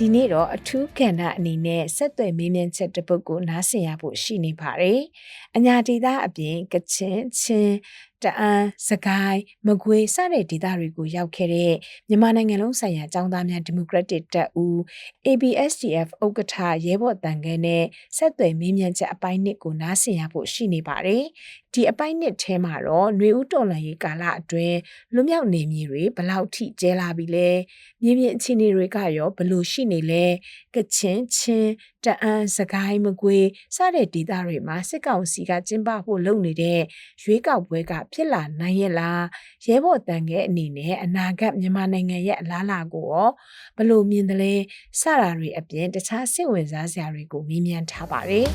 ဒီနေ့တော့အထူးကဏ္ဍအနေနဲ့ဆက်သွယ်မေးမြန်းချက်တစ်ပုဒ်ကိုနားဆင်ရဖို့ရှိနေပါတယ်။အညာဒေသအပြင်ကချင်ချင်း တအန်းစကိုင်းမကွေးစတဲ့ဒေသတွေကိုရောက်ခဲ့တဲ့မြန်မာနိုင်ငံလုံးဆိုင်ရာចောင်းသားများဒီမိုကရက်တစ်တပ်ဦး ABSDF ဥက္ကဋ္ဌရဲဘော်တန်ခဲနဲ့ဆက်သွယ်မေးမြန်းချက်အပိုင်းနှစ်ကိုနားဆင်ရဖို့ရှိနေပါတယ်။ဒီအပိုင်းနှစ်ထဲမှာတော့ຫນွေဦးတော်လှန်ရေးကာလအတွင်းလွမြောက်နေမြေတွေဘလောက်ထိကျဲလာပြီလဲမြေပြင်အခြေအနေတွေကရောဘလို့ရှိနေလဲကချင်ချင်း တအန်းစကိုင်းမကွေးစတဲ့ဒေသတွေမှာစစ်ကောင်စီကကျင်းပဖို့လုပ်နေတဲ့ရွေးကောက်ပွဲကဖြစ်လာနိုင်ရဲ့လားရဲဘော်တန်ခဲအနေနဲ့အနာဂတ်မြန်မာနိုင်ငံရဲ့အလားအလာကိုရောဘလို့မြင်တယ်လဲစတာတွေအပြင်တခြားစိတ်ဝင်စားစရာတွေကိုမေးမြန်းထားပါတယ်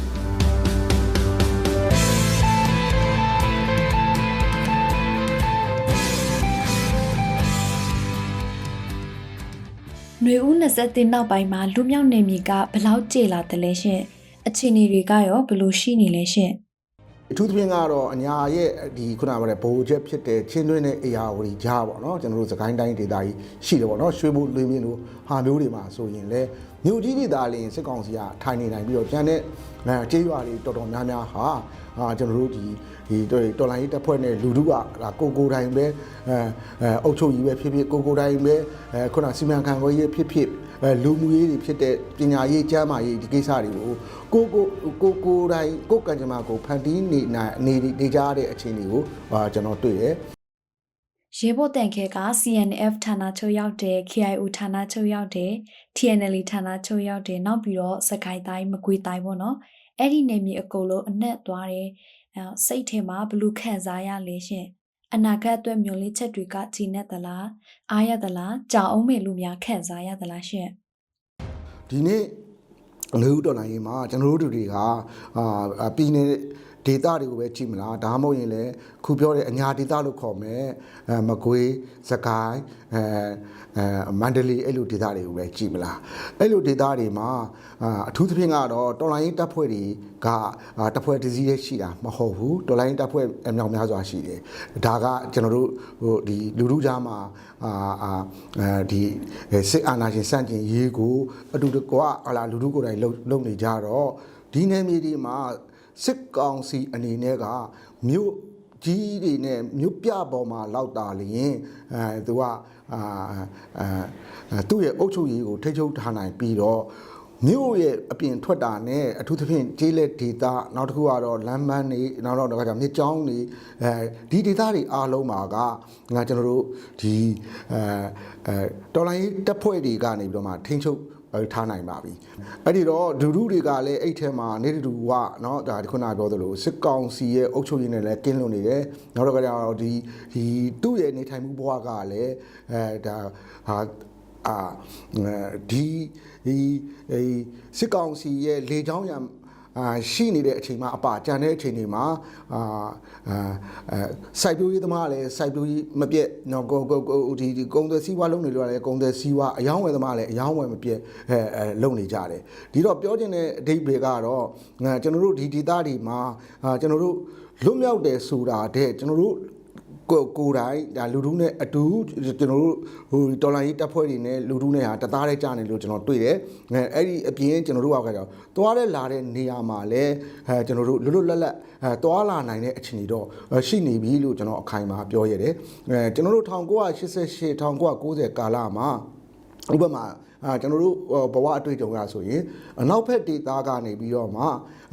ຫນွေဦး23နောက်ပိုင်းမှာလူမြောက်နေမည်ကဘလောက်ကြေလာတယ်လဲရှင်အခြေအနေတွေကရောဘလို့ရှိနေလဲရှင်အထူးသဖြင့်ကတော့အညာရဲ့ဒီခုနကပြောတဲ့ဘိုးချက်ဖြစ်တဲ့ချင်းတွင်းတဲ့အေယာဝတီကြားပေါ့နော်ကျွန်တော်တို့စကိုင်းတိုင်းဒေသကြီးရှိတယ်ပေါ့နော်ရွှေဘုလွေမင်းတို့ဟာမျိုးတွေမှာဆိုရင်လေ မြို့ကြီးဒေသလင်းစစ်ကောင်စီကထိုင်နေနိုင်ပြီးတော့ကျန်တဲ့အဲကျေးရွာတွေတော်တော်များများဟာအာကျွန်တော်တို့ဒီဒီတော်လိုင်းရေးတပ်ဖွဲ့နဲ့လူထုကဒါကိုကိုတိုင်းပဲအဲအဲအုပ်ချုပ်ရေးပဲဖြစ်ဖြစ်ကိုကိုတိုင်းပဲအဲခုနစီမံခန့်ခွဲရေးဖြစ်ဖြစ်အဲလူမှုရေးတွေဖြစ်တဲ့ပညာရေးကျန်းမာရေးဒီကိစ္စတွေကိုကိုကိုကိုကိုတိုင်းကိုကံကြမ္မာကိုဖန်တီးနေနိုင်နေနေကြတဲ့အခြေအနေကိုအာကျွန်တော်တွေ့တယ် ရေဘော့တန်ခဲက CNF ဌာနချုပ်ရောက်တယ် KIO ဌာနချုပ်ရောက်တယ် TNL ဌာနချုပ်ရောက်တယ်နောက်ပြီးတော့စကိုင်းတိုင်းမကွေးတိုင်းပေါ့နော်အဲ့ဒီနေမြေအကုန်လုံးအနက်သွားတယ်အဲစိတ်ထဲမှာဘလို့ခံစားရလဲရှင်အနာဂတ်အတွက်မျှော်လင့်ချက်တွေကကြည်နေသလားအားရသလားကြောင်အောင်မဲ့လူများခံစားရသလားရှင်ဒီနေ့အမျိုးဒေါ်လာရေးမှာကျွန်တော်တို့တွေကအာပြည်နယ် ဒေတာတွေကိုပဲကြည့်မလားဒါမှမဟုတ်ရင်လည်းခုပြောတဲ့အညာဒေတာလို့ခေါ်မယ်အဲမကွေးစကိုင်းအဲအဲမန္တလေးအဲ့လိုဒေတာတွေကိုပဲကြည့်မလားအဲ့လိုဒေတာတွေမှာအာအထူးသဖြင့်ကတော့တော်လိုင်းတပ်ဖွဲ့တွေကအာတပ်ဖွဲ့တစ်စီးလေးရှိတာမဟုတ်ဘူးတော်လိုင်းတပ်ဖွဲ့အမြောက်များစွာရှိတယ်ဒါကကျွန်တော်တို့ဟိုဒီလူလူကြားမှာအာအာအဲဒီစစ်အာဏာရှင်စန့်ကျင်ရေးကိုအတူတကွဟလာလူလူကိုယ်တိုင်လုံလုံနေကြတော့ဒီနယ်မြေဒီမှာ စစ်ကောင်စီအနေနဲ့ကမြို့ကြီးတွေနဲ့မြို့ပြပေါ်မှာလောက်တာလျင်အဲသူကအာအဲသူ့ရဲ့အုပ်ချုပ်ရေးကိုထိချုပ်ထားနိုင်ပြီးတော့မြို့ရဲ့အပြင်ထွက်တာနဲ့အထူးသဖြင့်ကျေးလက်ဒေတာနောက်တစ်ခုကတော့လမ်းမန်းနေနောက်တော့ကကြမြစ်ကြောင်းနေအဲဒီဒေတာတွေအားလုံးမှာကငါကျွန်တော်တို့ဒီအဲအဲတော်လိုင်းတပ်ဖွဲ့တွေကနေပြီးတော့မှထိချုပ် ထားနိုင်ပါပြီအဲ့ဒီတော့ဒူဒူတွေကလည်းအဲ့ထဲမှာနေတူကเนาะဒါခုနပြောသလိုစစ်ကောင်စီရဲ့အုပ်ချုပ်ရေးနဲ့လည်းကင်းလွန်နေတယ်နောက်တော့ကကြတော့ဒီဒီသူ့ရဲ့နေထိုင်မှုဘဝကလည်းအဲဒါဟာအာဒီဒီစစ်ကောင်စီရဲ့လေချောင်းရံ အာရှိနေတဲ့အချိန်မှာအပါကြံတဲ့အချိန်တွေမှာအာအာစိုက်ပျိုးရေးသမားလည်းစိုက်ပျိုးရေးမပြတ်နော်ကိုကိုကိုဒီဒီကုံသက်စီးပွားလုပ်နေလို့လည်းကုံသက်စီးပွားအယောင်းဝယ်သမားလည်းအယောင်းဝယ်မပြတ်အဲအဲလုပ်နေကြတယ်ဒီတော့ပြောချင်တဲ့အဓိပ္ပာယ်ကတော့ကျွန်တော်တို့ဒီဒေသတွေမှာအာကျွန်တော်တို့လွတ်မြောက်တယ်ဆိုတာတဲ့ကျွန်တော်တို့ ကိုကိုတိုင်းဒါလူထုနဲ့အတူကျွန်တော်တို့ဟိုတော်လိုင်းရေးတပ်ဖွဲ့တွေနဲ့လူထုနဲ့ဟာတသားတည်းကြာနေလို့ကျွန်တော်တွေ့တယ်အဲအဲ့ဒီအပြင်ကျွန်တော်တို့ကကြောက်သွားတဲ့လာတဲ့နေရာမှာလဲအဲကျွန်တော်တို့လွတ်လွတ်လပ်လပ်အဲသွားလာနိုင်တဲ့အခြေအနေတော့ရှိနေပြီလို့ကျွန်တော်အခိုင်အမာပြောရတယ်အဲကျွန်တော်တို့1988 1990ကာလမှာဥပမာ အာကျွန်တော်တို့ဘဝအတွေ့အကြုံရဆိုရင်အနောက်ဘက်ဒေသကနေပြီးတော့မှ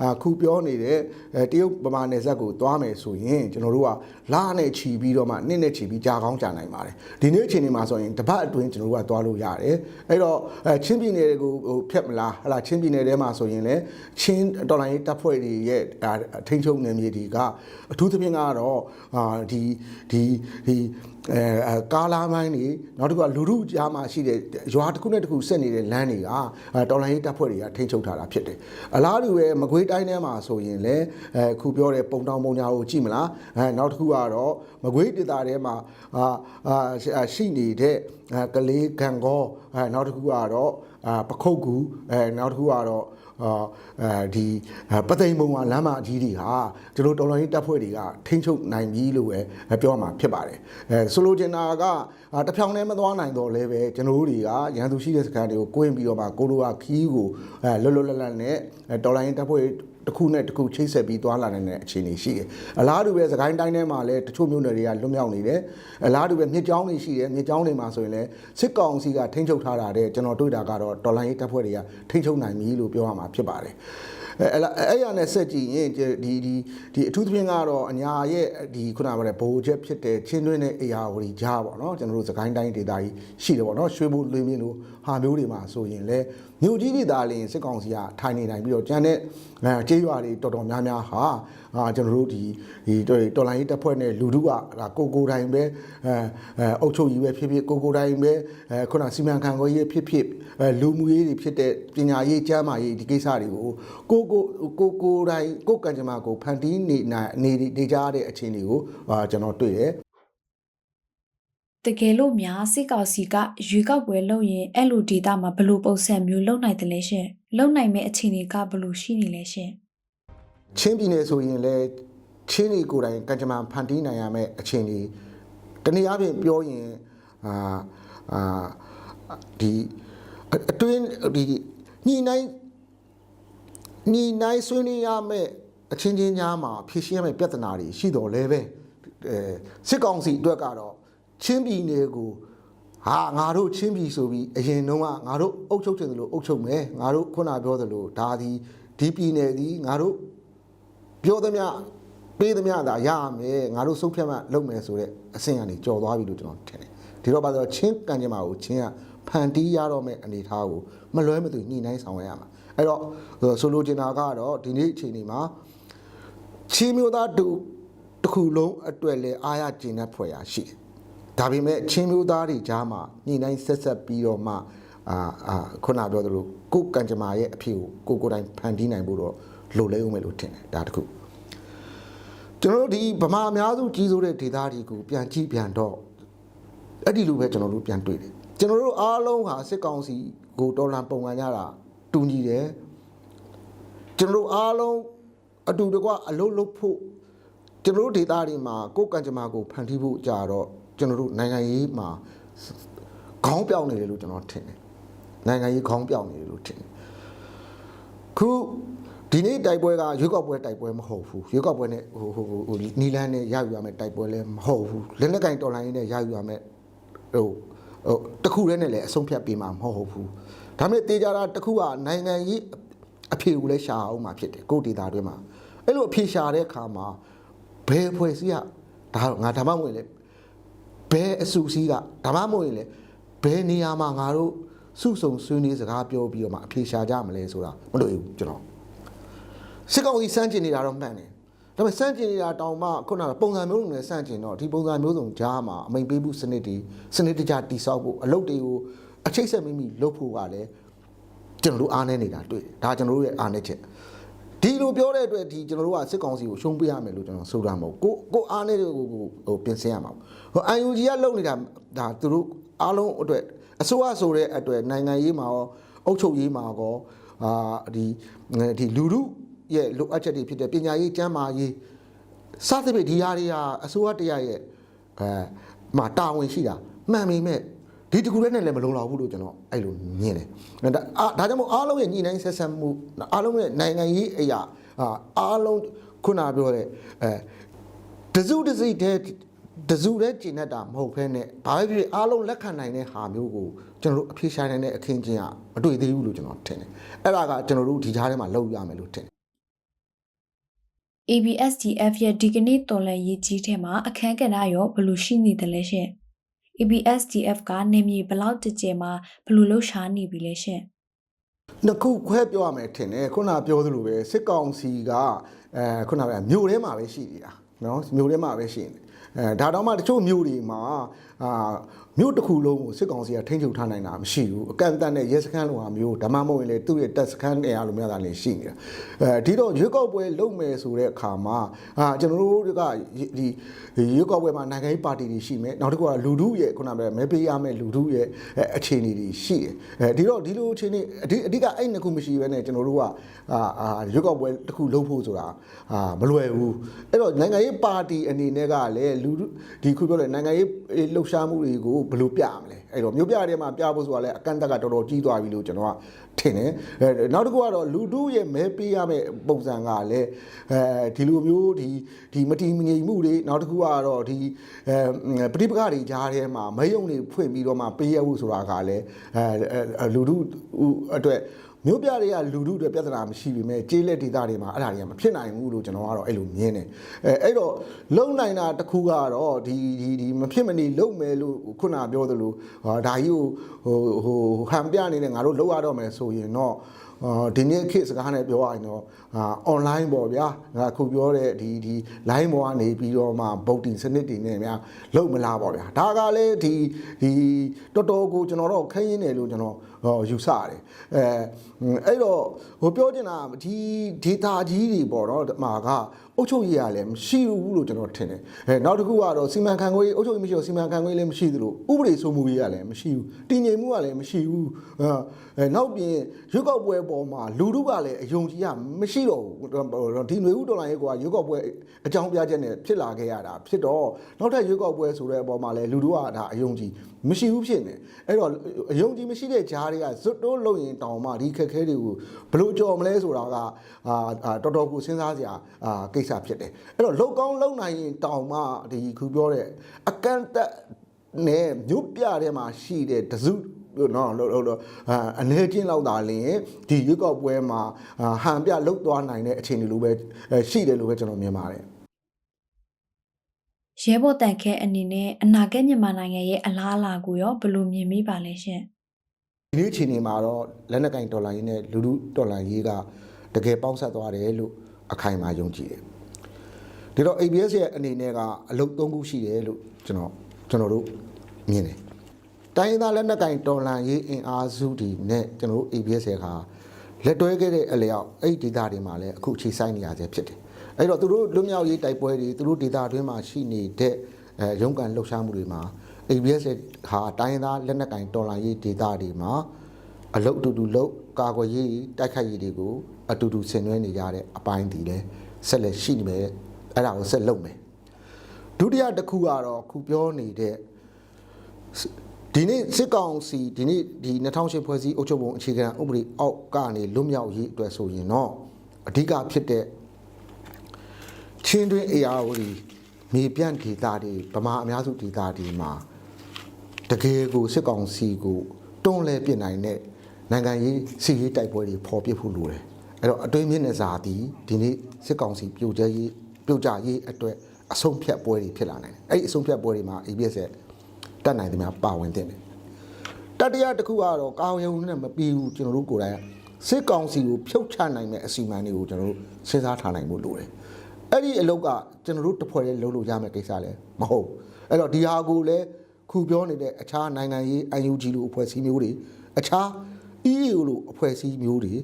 အခုပြောနေတဲ့တရုတ်ဗမာနယ်စပ်ကိုသွားမယ်ဆိုရင်ကျွန်တော်တို့ကလာနဲ့ခြီပြီးတော့မှနှစ်နဲ့ခြီပြီးကြာကောင်းကြာနိုင်ပါတယ်ဒီနေ့အချိန်ဒီမှာဆိုရင်တပတ်အတွင်းကျွန်တော်တို့ကသွားလို့ရတယ်အဲ့တော့ချင်းပြည်နယ်ကိုဟိုဖြတ်မလားဟလာချင်းပြည်နယ်ထဲမှာဆိုရင်လည်းချင်းတော်လိုင်းတပ်ဖွဲ့တွေရဲ့ထိန်းချုပ်နယ်မြေတွေကအထူးသဖြင့်ကတော့အာဒီဒီဒီအဲကားလာမိုင်းတွေနောက်တစ်ခုကလူထုကြားမှာရှိတဲ့ရွာတစ်ခုနဲ့တစ်ခုဆက်နေတဲ့လမ်းတွေကတော်လိုင်းတပ်ဖွဲ့တွေကထိန်းချုပ်ထားတာဖြစ်တယ်အလားတူပဲမကွေးတိုင်းထဲမှာဆိုရင်လည်းအဲခုပြောတဲ့ပုံတောင်ပုံညာကိုကြည့်မလားအဲနောက်တစ်ခုကတော့မကွေးဒေသထဲမှာအာအာရှိနေတဲ့ကလေးကံကောအဲနောက်တစ်ခုကတော့အာပခုတ်ကူအဲနောက်တစ်ခုကတော့ အာအဲဒီပသိမ်ဘုံကလမ်းမအကြီးတွေဟာကျွန်တော်တော်လိုင်းတပ်ဖွဲ့တွေကထိန်းချုပ်နိုင်ပြီလို့ပဲပြောမှာဖြစ်ပါတယ်အဲဆိုလိုချင်တာကတဖြောင်တည်းမသွားနိုင်တော့လဲပဲကျွန်တော်တို့တွေကရန်သူရှိတဲ့စခန်းတွေကိုကိုင်းပြီးတော့မှကိုလိုကခီးကိုအဲလွတ်လွတ်လပ်လပ်နဲ့တော်လိုင်းတပ်ဖွဲ့ တစ်ခုနဲ့တစ်ခုချိတ်ဆက်ပြီးသွားလာနိုင်တဲ့အခြေအနေရှိတယ်။အလားတူပဲစကိုင်းတိုင်းထဲမှာလည်းတချို့မြို့နယ်တွေကလွတ်မြောက်နေတယ်။အလားတူပဲမြစ်ကြောင်းတွေရှိတယ်။မြစ်ကြောင်းတွေမှာဆိုရင်လည်းစစ်ကောင်စီကထိန်းချုပ်ထားတာတဲ့ကျွန်တော်တွေ့တာကတော့ဒေါ်လာရေးတပ်ဖွဲ့တွေကထိန်းချုပ်နိုင်ပြီလို့ပြောရမှာဖြစ်ပါတယ်။ အဲအဲ့ရနဲ့ဆက်ကြည့်ရင်ဒီဒီဒီအထူးသဖြင့်ကတော့အညာရဲ့ဒီခုနကပြောတဲ့ဘိုးချက်ဖြစ်တဲ့ချင်းတွင်းတဲ့အေယာဝတီကြားပေါ့နော်ကျွန်တော်တို့စကိုင်းတိုင်းဒေသကြီးရှိတယ်ပေါ့နော်ရွှေဘိုလွေမင်းလိုဟာမျိုးတွေမှာဆိုရင်လည်းမြို့ကြီးဒေသလင်းစစ်ကောင်စီကထိုင်နေနိုင်ပြီးတော့ကျန်တဲ့အဲကျေးရွာတွေတော်တော်များများဟာအာကျွန်တော်တို့ဒီဒီတော်လိုင်းရေးတပ်ဖွဲ့နဲ့လူထုကဒါကိုကိုတိုင်းပဲအဲအဲအုပ်ချုပ်ရေးပဲဖြစ်ဖြစ်ကိုကိုတိုင်းပဲအဲခုနစီမံခန့်ခွဲရေးဖြစ်ဖြစ်အဲလူမှုရေးတွေဖြစ်တဲ့ပညာရေးကျန်းမာရေးဒီကိစ္စတွေကိုကိုကိုကိုကိုတိုင်းကိုကံကြမ္မာကိုဖန်တီးနေနိုင်နေနေကြတဲ့အခြေအနေကိုအာကျွန်တော်တွေ့တယ်တကယ်လို့များစစ်ကောင်စီကရွေကောက်ပွဲလုပ်ရင်အဲ့လိုဒေတာမှာဘလို့ပုံစံမျိုးလုပ်နိုင်တယ်လဲရှင်လုပ်နိုင်မဲ့အခြေအနေကဘလို့ရှိနေလဲရှင်ချင်းပြည်နယ်ဆိုရင်လည်းချင်းတွေကိုယ်တိုင်ကံကြမ္မာဖန်တီးနိုင်ရမယ့်အခြေအနေတနည်းအားဖြင့်ပြောရင်အာအာဒီအတွင်းဒီညှိနှိုင်း ညှိနှိုင်းဆွေးနွေးရမယ့်အချင်းချင်းကြားမှာဖြေရှင်းရမယ့်ပြဿနာတွေရှိတော်လဲပဲအဲစစ်ကောင်စီအတွက်ကတော့ချင်းပြည်နယ်ကိုဟာငါတို့ချင်းပြည်ဆိုပြီးအရင်တုန်းကငါတို့အုပ်ချုပ်တယ်လို့အုပ်ချုပ်မယ်ငါတို့ခုနပြောသလိုဒါဒီဒီပြည်နယ်ဒီငါတို့ပြောသမျှပေးသမျှသာရရမယ်ငါတို့စုပ်ဖြတ်မှလုပ်မယ်ဆိုတဲ့အဆင့်ကနေကြော်သွားပြီလို့ကျွန်တော်ထင်တယ်ဒီတော့ပါဆိုချင်းကံကြမ္မာကိုချင်းကဖန်တီးရတော့မယ့်အနေအထားကိုမလွဲမသွေညှိနှိုင်းဆောင်ရရမှာ အဲ့တော့ဆိုလိုချင်တာကတော့ဒီနေ့အချိန်ဒီမှာချင်းမျိုးသားတူတစ်ခုလုံးအတွက်လဲအားရကျင်တဲ့ဖွဲ့ရရှိတယ်ဒါပေမဲ့ချင်းမျိုးသားတွေကြားမှာညှိနှိုင်းဆက်ဆက်ပြီးတော့မှအာအာခုနပြောသလိုကိုယ်ကံကြမ္မာရဲ့အဖြစ်ကိုကိုကိုယ်တိုင်ဖန်တီးနိုင်ဖို့တော့လိုလဲဦးမယ်လို့ထင်တယ်ဒါတခုကျွန်တော်တို့ဒီဗမာအများစုကြီးစိုးတဲ့ဒေသတွေကိုပြန်ကြည့်ပြန်တော့အဲ့ဒီလိုပဲကျွန်တော်တို့ပြန်တွေ့တယ်ကျွန်တော်တို့အားလုံးဟာစစ်ကောင်စီကိုတော်လန်ပုံကန်ကြတာ တူညီတယ်ကျွန်တော်တို့အားလုံးအတူတကွအလုံးလုံးဖို့ကျွန်တော်တို့ဒေသတွေမှာကိုယ်ကံကြမ္မာကိုဖန်တီးဖို့ကြာတော့ကျွန်တော်တို့နိုင်ငံရေးမှာခေါင်းပြောင်းနေတယ်လို့ကျွန်တော်ထင်တယ်နိုင်ငံရေးခေါင်းပြောင်းနေတယ်လို့ထင်တယ်ခုဒီနေ့တိုက်ပွဲကရွေးကောက်ပွဲတိုက်ပွဲမဟုတ်ဘူးရွေးကောက်ပွဲနဲ့ဟိုဟိုဟိုနီလန်းနဲ့ရယူရမယ်တိုက်ပွဲလည်းမဟုတ်ဘူးလက်နက်ကင်တော်လိုင်းနဲ့ရယူရမယ်ဟိုဟိုတခုတည်းနဲ့လည်းအဆုံးဖြတ်ပေးမှာမဟုတ်ဘူး ဒါပေမဲ့တေးကြတာတခုကနိုင်ငံရေးအဖြေကိုလည်းရှာအောင်မှာဖြစ်တယ်ကိုဒေတာတွင်းမှာအဲ့လိုအဖြေရှာတဲ့အခါမှာဘယ်ဖွဲ့စည်းကဒါငါဓမ္မဝင်လေဘယ်အစုစည်းကဓမ္မမဝင်လေဘယ်နေရာမှာငါတို့စုဆုံဆွေးနွေးစကားပြောပြီးတော့မှအဖြေရှာကြမလဲဆိုတာမလို့ဘူးကျွန်တော်စစ်ကောင်စီစမ်းကျင်နေတာတော့မှန်တယ်ဒါပေမဲ့စမ်းကျင်နေတာတောင်မှခုနကပုံစံမျိုးစုံနဲ့စမ်းကျင်တော့ဒီပုံစံမျိုးစုံကြားမှာအမိန်ပေးမှုစနစ်တွေစနစ်တကျတိဆောက်ဖို့အလုပ်တွေကို အချိတ်ဆက်မိမိလုပ်ဖို့ကလည်းကျွန်တော်တို့အားနေနေတာတွေ့တယ်ဒါကျွန်တော်တို့ရဲ့အားနေချက်ဒီလိုပြောတဲ့အတွက်ဒီကျွန်တော်တို့ကစစ်ကောင်စီကိုရှုံးပေးရမယ်လို့ကျွန်တော်ဆိုတာမဟုတ်ကိုကိုအားနေတဲ့ကိုကိုဟိုပြင်ဆင်ရမှာဟို UNG ကလုပ်နေတာဒါသူတို့အားလုံးအတွက်အစိုးရဆိုတဲ့အတွက်နိုင်ငံရေးမှာရောအုပ်ချုပ်ရေးမှာရောအာဒီဒီလူလူရဲ့လိုအပ်ချက်တွေဖြစ်တဲ့ပညာရေးကျန်းမာရေးစသဖြင့်ဒီဟာတွေဟာအစိုးရတရားရဲ့အဲမှာတာဝန်ရှိတာမှန်ပေမဲ့ ဒီတကူလည်းနဲ့လည်းမလုံလောက်ဘူးလို့ကျွန်တော်အဲ့လိုမြင်တယ်ဒါဒါကြောင့်မို့အားလုံးရဲ့ညီနိုင်ဆက်ဆက်မှုအားလုံးရဲ့နိုင်ငံရေးအရာအားလုံးခုနပြောတဲ့အဲတစုတစိတဲ့တစုတည်းကျင့်တတ်တာမဟုတ်ဘဲနဲ့ဘာပဲဖြစ်ဖြစ်အားလုံးလက်ခံနိုင်တဲ့ဟာမျိုးကိုကျွန်တော်တို့အဖြေရှာနိုင်တဲ့အခင်းချင်းကမတွေ့သေးဘူးလို့ကျွန်တော်ထင်တယ်အဲ့ဒါကကျွန်တော်တို့ဒီကြားထဲမှာလုပ်ရမယ်လို့ထင်တယ် ABSDF ရဲ့ဒီကနေ့တော်လှန်ရေးကြီးထဲမှာအခမ်းကဏ္ဍရောဘယ်လိုရှိနေသလဲရှင် ABSDF ကနေမြေဘယ်လောက်တကြဲမှာဘယ်လိုလှုပ်ရှားနေပြီလဲရှင်နှစ်ခုခွဲပြောရမယ်ထင်တယ်ခုနပြောသလိုပဲစစ်ကောင်စီကအဲခုနကပြောမြို့ထဲမှာပဲရှိနေတာနော်မြို့ထဲမှာပဲရှိနေအဲဒါတော့မှတချို့မြို့တွေမှာအာ မြို့တစ်ခုလုံးကိုစစ်ကောင်စီကထိန်းချုပ်ထားနိုင်တာမရှိဘူးအကန့်အသတ်နဲ့ရဲစခန်းလိုဟာမျိုးဓမ္မမဟုတ်ရင်လေသူ့ရဲ့တပ်စခန်းနေရာလိုမျိုးသာလည်းရှိနေတာအဲဒီတော့ရွေးကောက်ပွဲလုပ်မယ်ဆိုတဲ့အခါမှာအာကျွန်တော်တို့ကဒီရွေးကောက်ပွဲမှာနိုင်ငံရေးပါတီတွေရှိမယ်နောက်တစ်ခုကလူထုရဲ့ခုနကပြောမဲပေးရမယ်လူထုရဲ့အခြေအနေတွေရှိတယ်အဲဒီတော့ဒီလိုအခြေအနေအဓိအဓိကအဲ့နှစ်ခုမရှိဘဲနဲ့ကျွန်တော်တို့ကအာအာရွေးကောက်ပွဲတစ်ခုလုပ်ဖို့ဆိုတာအာမလွယ်ဘူးအဲ့တော့နိုင်ငံရေးပါတီအနေနဲ့ကလည်းလူထုဒီခုပြောတဲ့နိုင်ငံရေးလှုပ်ရှားမှုတွေကိုဘယ်လိုပြရမလဲအဲ့တော့မျိုးပြတဲ့မှာပြဖို့ဆိုတာလည်းအကန့်အသတ်ကတော်တော်ကြီးသွားပြီလို့ကျွန်တော်ကထင်တယ်အဲနောက်တစ်ခုကတော့လူထုရဲ့မဲပေးရမယ့်ပုံစံကလည်းအဲဒီလိုမျိုးဒီဒီမတီမငြိမ်မှုတွေနောက်တစ်ခုကတော့ဒီအဲပဋိပက္ခတွေကြားထဲမှာမဲယုံတွေဖွင့်ပြီးတော့မှပေးရဖို့ဆိုတာကလည်းအဲလူထုအတွက် မြို့ပြတွေကလူထုတွေပြဿနာမရှိပေမဲ့ကျေးလက်ဒေသတွေမှာအဲ့ဒါတွေကမဖြစ်နိုင်ဘူးလို့ကျွန်တော်ကတော့အဲ့လိုမြင်တယ်အဲအဲ့တော့လုံနိုင်တာတစ်ခုကတော့ဒီဒီဒီမဖြစ်မနေလုံမယ်လို့ခုနပြောသလိုဟာဒါကြီးကိုဟိုဟိုဟန်ပြနေတယ်ငါတို့လုံရတော့မယ်ဆိုရင်တော့အာဒီနေ့ခေတ်စကားနဲ့ပြောရရင်တော့အာ online ပေါ့ဗျာငါခုပြောတဲ့ဒီဒီ line ပေါ်ကနေပြီးတော့မှ voting စနစ်တွေနဲ့များလုံမလားပေါ့ဗျာဒါကလည်းဒီဒီတော်တော်ကိုကျွန်တော်တော့ခင်းရင်းတယ်လို့ကျွန်တော်ဟောယူဆရတယ်အဲအဲ့တော့ဟိုပြောချင်တာဒီ data ကြီးတွေပေါ့နော်ဒီမှာကအုပ်ချုပ်ရေးရလည်းမရှိဘူးလို့ကျွန်တော်ထင်တယ်အဲနောက်တစ်ခုကတော့စီမံခန့်ခွဲရေးအုပ်ချုပ်ရေးမရှိတော့စီမံခန့်ခွဲရေးလည်းမရှိသလိုဥပဒေစိုးမိုးရေးရလည်းမရှိဘူးတည်ငြိမ်မှုကလည်းမရှိဘူးအဲနောက်ပြင်ရွက်ကောက်ပွဲပေါ်မှာလူထုကလည်းအယုံကြည်ရမရှိတော့ဘူးဒီຫນွေဥတော်လိုင်းရေးကရွက်ကောက်ပွဲအကြောင်းပြချက်နဲ့ဖြစ်လာခဲ့ရတာဖြစ်တော့နောက်ထပ်ရွက်ကောက်ပွဲဆိုတဲ့အပေါ်မှာလည်းလူထုကဒါအယုံကြည်မရှိဘူးဖြစ်နေအဲ့တော့အယုံကြည်မရှိတဲ့ဂျားတွေကဇွတ်တိုးလုံရင်တောင်မှဒီခက်ခဲတွေကိုဘယ်လိုကြော်မလဲဆိုတာကအာတော်တော်ကိုစဉ်းစားစရာအာကိစ္စဖြစ်တယ်အဲ့တော့လုံကောင်းလုံနိုင်ရင်တောင်မှဒီခုပြောတဲ့အကန့်အသတ်နဲ့မြို့ပြထဲမှာရှိတဲ့တစုနော်လို့လို့အနေချင်းလောက်သာလင်ဒီရွက်ကောက်ပွဲမှာဟန်ပြလုတ်သွားနိုင်တဲ့အခြေအနေလိုပဲရှိတယ်လို့ပဲကျွန်တော်မြင်ပါတယ်ရဲဘော်တန်ခဲအနေနဲ့အနာဂတ်မြန်မာနိုင်ငံရဲ့အလားအလာကိုရောဘယ်လိုမြင်မိပါလဲရှင် ဒီနေ့အချိန်ဒီမှာတော့လက်နက်ကင်ဒေါ်လာရေးနဲ့လူလူဒေါ်လာရေးကတကယ်ပေါင်းဆက်သွားတယ်လို့အခိုင်အမာယုံကြည်တယ်ဒီတော့ ABS ရဲ့အနေနဲ့ကအလုပ်သုံးခုရှိတယ်လို့ကျွန်တော်ကျွန်တော်တို့မြင်တယ်တိုင်းရင်းသားလက်နက်ကင်ဒေါ်လာရေးအင်အားစုတွေနဲ့ကျွန်တော်တို့ ABS ရဲ့ခါလက်တွဲခဲ့တဲ့အလျောက်အဲ့ဒီဒေတာတွေမှာလည်းအခုအခြေဆိုင်နေရသေးဖြစ်တယ်အဲ့တော့သူတို့လွတ်မြောက်ရေးတိုက်ပွဲတွေသူတို့ဒေတာအတွင်းမှာရှိနေတဲ့အဲရုံးကန်လှုပ်ရှားမှုတွေမှာ ABS ဟာတိုင်းရင်းသားလက်နက်ကင်တော်လှန်ရေးဒေသတွေမှာအလုတ်အတူတူလုတ်ကာကွယ်ရေးတိုက်ခိုက်ရေးတွေကိုအတူတူဆင်နွှဲနေကြတဲ့အပိုင်းဒီလဲဆက်လက်ရှိနေမယ်အဲ့ဒါကိုဆက်လုပ်မယ်ဒုတိယတစ်ခုကတော့ခုပြောနေတဲ့ဒီနေ့စစ်ကောင်စီဒီနေ့ဒီ2008ဖွဲ့စည်းအုပ်ချုပ်ပုံအခြေခံဥပဒေအောက်ကနေလွတ်မြောက်ရေးအတွက်ဆိုရင်တော့အဓိကဖြစ်တဲ့ချင်းတွင်း ARO မြေပြန့်ဒေသတွေဗမာအများစုဒေသတွေမှာ တကယ်ကိုစစ်ကောင်စီကိုတွန်းလဲပြစ်နိုင်တဲ့နိုင်ငံရေးစီရေးတိုက်ပွဲတွေပေါ်ပြဖို့လိုတယ်အဲ့တော့အတွင်းမြင့်နေစာသည်ဒီနေ့စစ်ကောင်စီပြိုကျရေးပြိုကျရေးအတွက်အဆုံးဖြတ်ပွဲတွေဖြစ်လာနိုင်တယ်အဲ့ဒီအဆုံးဖြတ်ပွဲတွေမှာ ABS ရဲ့တက်နိုင်သမျှပါဝင်တဲ့တယ်တတိယတစ်ခုကတော့ကာဝေယုံနဲ့မပြီးဘူးကျွန်တော်တို့ကိုယ်တိုင်စစ်ကောင်စီကိုဖြုတ်ချနိုင်မဲ့အစီအမံတွေကိုကျွန်တော်တို့စဉ်းစားထားနိုင်ဖို့လိုတယ်အဲ့ဒီအလုပ်ကကျွန်တော်တို့တစ်ဖွဲ့လေးလုပ်လို့ရမယ့်ကိစ္စလည်းမဟုတ်အဲ့တော့ဒီဟာကိုလည်း ခုပြောနေတဲ့အခြားနိုင်ငံရေး UNG လို့အဖွဲ့အစည်းမျိုးတွေအခြား EU လို့အဖွဲ့အစည်းမျိုးတွေ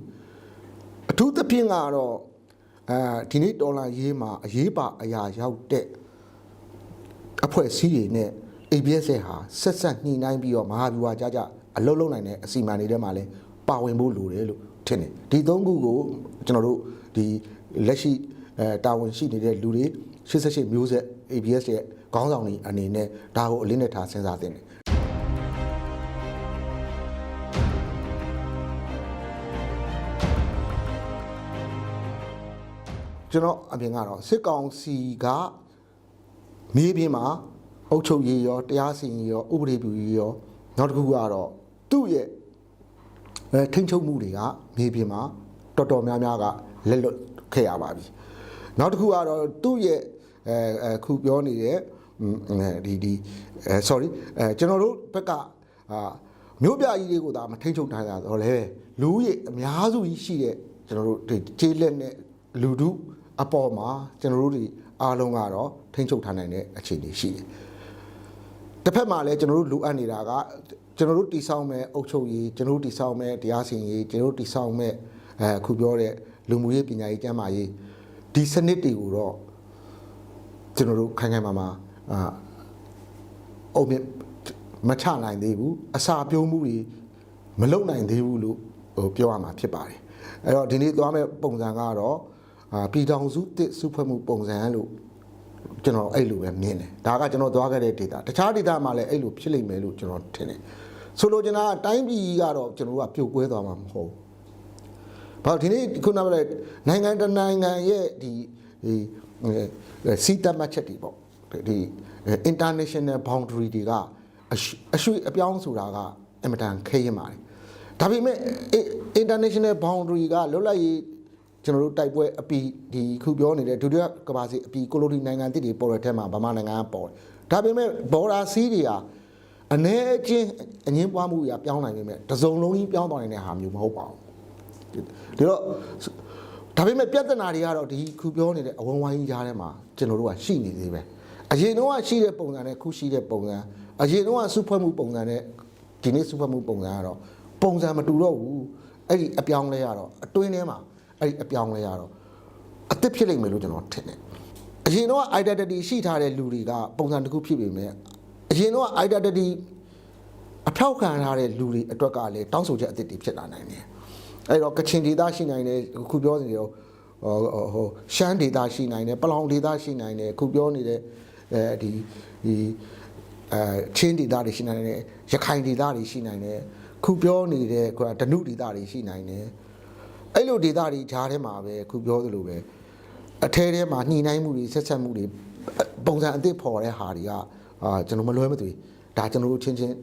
အထူးသဖြင့်ကတော့အဲဒီနေ့ဒေါ်လာရေးမှာအရေးပါအရာရောက်တဲ့အဖွဲ့အစည်းတွေနဲ့ ABS ဟာဆက်ဆက်ညှိနှိုင်းပြီးတော့မဟာဗျူဟာကြကြအလုံးလုံးနိုင်တဲ့အစီအမံတွေထဲမှာလည်းပါဝင်ဖို့လိုတယ်လို့ထင်တယ်ဒီသုံးခုကိုကျွန်တော်တို့ဒီလက်ရှိအဲတာဝန်ရှိနေတဲ့လူတွေ88မျိုးဆက် ABS ရဲ့ ခေါင်းဆောင်တွေအနေနဲ့ဒါကိုအလေးနဲ့ထားစဉ်းစားသင့်တယ်ကျွန်တော်အပြင်ကတော့စစ်ကောင်စီကမြေပြင်မှာအုပ်ချုပ်ရေးရောတရားစီရင်ရောဥပဒေပြုရေးရောနောက်တစ်ခုကတော့သူ့ရဲ့အဲထိန်းချုပ်မှုတွေကမြေပြင်မှာတော်တော်များများကလက်လွတ်ခဲ့ရပါပြီနောက်တစ်ခုကတော့သူ့ရဲ့အဲအခုပြောနေတဲ့ ဒီဒီအဲ sorry အဲကျွန်တော်တို့ဘက်ကအာမြို့ပြကြီးတွေကိုဒါမထိန်းချုပ်နိုင်တာတော့လေလူဦးရေအများစုကြီးရှိတဲ့ကျွန်တော်တို့ဒီကျေးလက်နဲ့လူထုအပေါ်မှာကျွန်တော်တို့ဒီအားလုံးကတော့ထိန်းချုပ်ထားနိုင်တဲ့အခြေအနေရှိတယ်။တစ်ဖက်မှာလည်းကျွန်တော်တို့လိုအပ်နေတာကကျွန်တော်တို့တိဆောက်မဲ့အုပ်ချုပ်ရေးကျွန်တော်တို့တိဆောက်မဲ့တရားစီရင်ရေးကျွန်တော်တို့တိဆောက်မဲ့အဲအခုပြောတဲ့လူမှုရေးပညာရေးကျန်းမာရေးဒီစနစ်တွေကိုတော့ကျွန်တော်တို့ခိုင်ခိုင်မာမာ အာအုံမြင့်မချနိုင်သေးဘူးအစာပြုံးမှုတွေမလုံနိုင်သေးဘူးလို့ဟိုပြောရမှာဖြစ်ပါတယ်အဲ့တော့ဒီနေ့သွားမဲ့ပုံစံကတော့အာပြည်ထောင်စုတစ်စုဖွဲ့မှုပုံစံလို့ကျွန်တော်အဲ့လိုပဲမြင်တယ်ဒါကကျွန်တော်သွားခဲ့တဲ့ data တခြား data မှာလည်းအဲ့လိုဖြစ်လိမ့်မယ်လို့ကျွန်တော်ထင်တယ်ဆိုလိုချင်တာကတိုင်းပြည်ကတော့ကျွန်တော်တို့ကပြုတ်ကွဲသွားမှာမဟုတ်ဘူးဘာလို့ဒီနေ့ခုနကလည်းနိုင်ငံတကာနိုင်ငံရဲ့ဒီဒီစီတတ်မှတ်ချက်တွေပေါ့ ဒီ international boundary တွေကအရွှေအရွှေအပြောင်းဆိုတာကအင်မတန်ခဲရင်ပါတယ်ဒါပေမဲ့ international boundary ကလွတ်လပ်ရေးကျွန်တော်တို့တိုက်ပွဲအပီဒီခုပြောနေတဲ့ဒုတိယကမ္ဘာစစ်အပီကိုလိုနီနိုင်ငံတစ်တွေပေါ်တဲ့ထဲမှာဗမာနိုင်ငံကပေါ်တယ်ဒါပေမဲ့ဘော်ဒါစီးတွေဟာအ ਨੇ အချင်းအငင်းပွားမှုတွေပြောင်းနိုင်နေမဲ့တစုံလုံးကြီးပြောင်းသွားနိုင်တဲ့ဟာမျိုးမဟုတ်ပါဘူးဒီတော့ဒါပေမဲ့ပြဿနာတွေကတော့ဒီခုပြောနေတဲ့အဝန်းဝိုင်းကြီးကြားထဲမှာကျွန်တော်တို့ကရှိနေသေးပဲ အရင်တော့ရှိတဲ့ပုံစံနဲ့ခုရှိတဲ့ပုံစံအရင်တော့စုဖွဲ့မှုပုံစံနဲ့ဒီနေ့စုဖွဲ့မှုပုံစံကတော့ပုံစံမတူတော့ဘူးအဲ့ဒီအပြောင်းလဲရတော့အတွင်းထဲမှာအဲ့ဒီအပြောင်းလဲရတော့အသစ်ဖြစ်လိမ့်မယ်လို့ကျွန်တော်ထင်တယ်အရင်တော့ identity ရှိထားတဲ့လူတွေကပုံစံတစ်ခုဖြစ်ပေမဲ့အရင်တော့ identity အထောက်ခံထားတဲ့လူတွေအတွက်ကလည်းတောင်းဆိုချက်အသစ်တွေဖြစ်လာနိုင်တယ်အဲ့တော့ကချင်ဒေသရှိနိုင်တယ်ခုပြောနေတယ်ဟိုဟိုရှမ်းဒေသရှိနိုင်တယ်ပလောင်ဒေသရှိနိုင်တယ်ခုပြောနေတဲ့ အဲဒီဒီအဲချင်းဒေသတွေရှိနိုင်တယ်ရခိုင်ဒေသတွေရှိနိုင်တယ်ခုပြောနေတဲ့ကွာဒနုဒေသတွေရှိနိုင်တယ်အဲ့လိုဒေသတွေဂျားထဲမှာပဲခုပြောသလိုပဲအထဲထဲမှာညှိနှိုင်းမှုတွေဆက်ဆက်မှုတွေပုံစံအသစ်ပေါ်တဲ့ဟာတွေကအာကျွန်တော်မလွဲမသွေဒါကျွန်တော်တို့ချင်းချင်း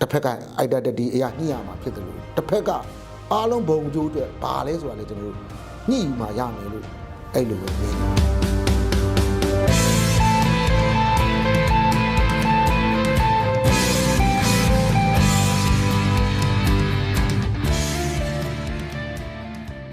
တစ်ဖက်က identity အရာညှိရမှာဖြစ်တယ်လို့တစ်ဖက်ကအားလုံးဘုံကျိုးအတွက်ဘာလဲဆိုတာလေကျွန်တော်တို့ညှိယူမှာရမယ်လို့အဲ့လိုပဲမြင်တယ်